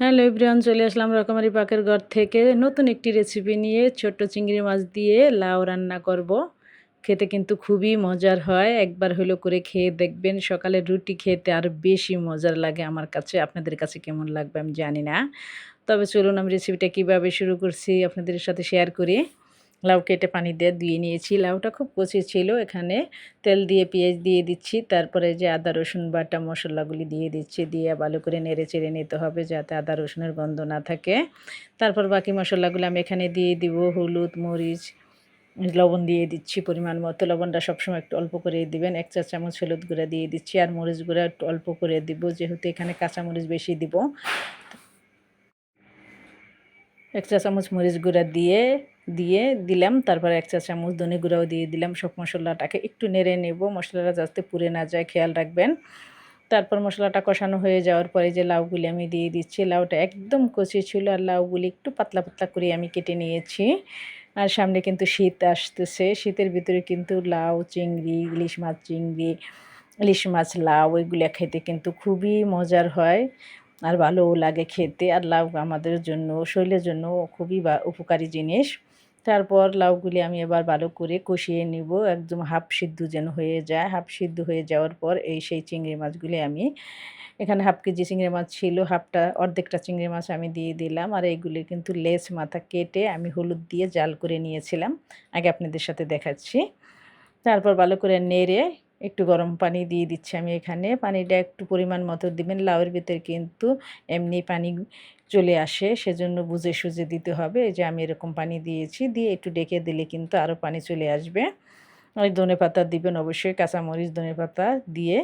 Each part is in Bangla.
হ্যালো এভরিওয়ান, চলে আসলাম রকমারি পাকের ঘর থেকে। নতুন একটি রেসিপি নিয়ে ছোট্ট চিংড়ি মাছ দিয়ে লাউ রান্না করব। খেতে কিন্তু খুবই মজার হয়। একবার হলো করে খেয়ে দেখবেন, সকালে রুটি খেতে আর বেশি মজার লাগে আমার কাছে। আপনাদের কাছে কেমন লাগবে আমি জানি না। তবে চলুন আমি রেসিপিটা কীভাবে শুরু করছি আপনাদের সাথে শেয়ার করি। লাউ কেটে পানি দিয়ে ধুয়ে নিয়েছি। লাউটা খুব কচি ছিল, এখানে তেল দিয়ে, পেঁয়াজ দিয়ে দিচ্ছি। তারপরে যে আদা, রসুন বাটা মশলাগুলি দিয়ে দিচ্ছি, দিয়ে ভালো করে নেড়ে চেড়ে নিতে হবে যাতে আদা, রসুনের গন্ধ না থাকে। তারপর বাকি মশলাগুলো আমি এখানে দিয়ে দিব, হলুদ, মরিচ, লবণ দিয়ে দিচ্ছি পরিমাণ মতো। লবণটা সবসময় একটু অল্প করে দিবেন। এক চা চামচ হলুদ গুঁড়া দিয়ে দিচ্ছি আর মরিচ গুঁড়া একটু অল্প করে দিব, যেহেতু এখানে কাঁচা মরিচ বেশি দিব। এক চা চামচ মরিচ গুঁড়া দিয়ে দিয়ে দিলাম। তারপর এক চা চামচ ধনে গুঁড়াও দিয়ে দিলাম সব মশলাটাকে। একটু নেড়ে নেব, মশলাটা যাতে পুড়ে না যায়, খেয়াল রাখবেন। তারপর মশলাটা কষানো হয়ে যাওয়ার পরে যে লাউগুলি আমি দিয়ে দিচ্ছি, লাউটা একদম কচি ছিল আর লাউগুলি একটু পাতলা পাতলা করে আমি কেটে নিয়েছি। আর সামনে কিন্তু শীত আসতেছে। শীতের ভিতরে কিন্তু লাউ, চিংড়ি, ইলিশ মাছ, চিংড়ি, ইলিশ মাছ, লাউ এগুলো খেতে কিন্তু খুবই মজার হয় আর ভালোও লাগে খেতে। আর লাউ আমাদের জন্য, শরীরের জন্য খুবই উপকারী জিনিস। তারপর লাউগুলি আমি এবার ভালো করে কষিয়ে নিব, একদম হাফ সিদ্ধ যেন হয়ে যায়। হাফ সিদ্ধ হয়ে যাওয়ার পর এই সেই চিংড়ি মাছগুলি আমি এখানে হাফ কেজি চিংড়ি মাছ ছিল, হাফটা, অর্ধেকটা চিংড়ি মাছ আমি দিয়ে দিলাম। আর এইগুলি কিন্তু লেস মাথা কেটে আমি হলুদ দিয়ে জাল করে নিয়েছিলাম। আগে আপনাদের সাথে দেখাচ্ছি। তারপর ভালো করে নেড়ে একটু গরম পানি দিয়ে দিচ্ছি আমি এখানে। পানিটা একটু পরিমাণ মতো দিবেন। লাউয়ের ভিতরে কিন্তু এমনি পানি চলে আসে, সেজন্য বুঝে সুঝে দিতে হবে। যে আমি এরকম পানি দিয়েছি, দিয়ে একটু ডেকে দিলে কিন্তু আরও পানি চলে আসবে। ওই ধনে পাতা দিবেন অবশ্যই, কাঁচামরিচ, ধনে পাতা দিয়ে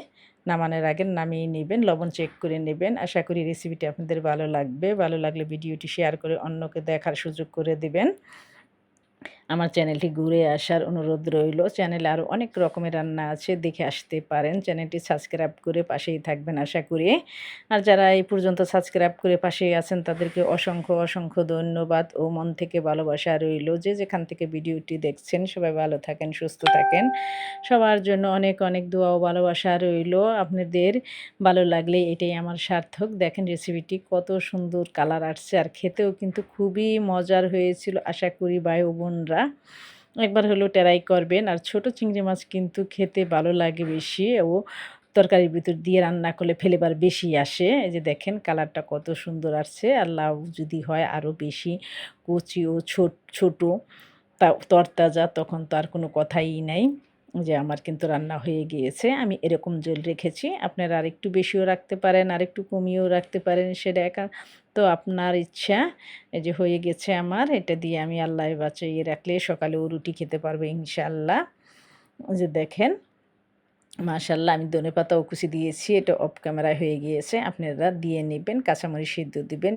নামানোর আগে নামিয়ে নেবেন, লবণ চেক করে নেবেন। আশা করি রেসিপিটি আপনাদের ভালো লাগবে। ভালো লাগলে ভিডিওটি শেয়ার করে অন্যকে দেখার সুযোগ করে দিবেন। আমার চ্যানেলটি ঘুরে আসার অনুরোধ রইল। চ্যানেলে আরও অনেক রকমের রান্না আছে, দেখে আসতে পারেন। চ্যানেলটি সাবস্ক্রাইব করে পাশেই থাকবেন আশা করি। আর যারা এই পর্যন্ত সাবস্ক্রাইব করে পাশেই আছেন, তাদেরকে অসংখ্য অসংখ্য ধন্যবাদ ও মন থেকে ভালোবাসা রইল যে যেখান থেকে ভিডিওটি দেখছেন। সবাই ভালো থাকেন, সুস্থ থাকেন। সবার জন্য অনেক অনেক দোয়া ও ভালোবাসা রইল আপনাদের। ভালো লাগলে এটাই আমার সার্থক। দেখেন রেসিপিটি কত সুন্দর কালার আসছে। আর খেতেও কিন্তু খুবই মজার হয়েছিল। আশা করি ভাই বোনরা আপনারা একবার হলেও ট্রাই করবেন। আর ছোট চিংড়ি মাছ কিন্তু খেতে ভালো লাগে বেশি। ও তরকারির ভিতর দিয়ে রান্না করলে ফেলেবার বেশি আসে। এই যে দেখেন কালারটা কত সুন্দর আসছে। আর লাউ যদি হয় আরও বেশি কচি ও ছোট, ছোটো তা তরতাজা, তখন তো আর কোনো কথাই নাই। যে আমার কিন্তু রান্না হয়ে গিয়েছে, আমি এরকম জল রেখেছি। আপনারা আর একটু বেশিও রাখতে পারেন আর একটু কমিয়েও রাখতে পারেন সেটা একা। তো আপনার ইচ্ছা, এই যে হয়ে গেছে আমার, এটা দিয়ে আমি আল্লাহ বাঁচিয়ে রাখলে সকালেও রুটি খেতে পারব ইনশাল্লাহ যে দেখেন মাশাল্লাহ আমি ধনে পাতাও কুচি দিয়েছি, এটা অফ ক্যামেরায় হয়ে গিয়েছে, আপনারা দিয়ে নেবেন কাঁচামরি সিদ্ধ দিবেন।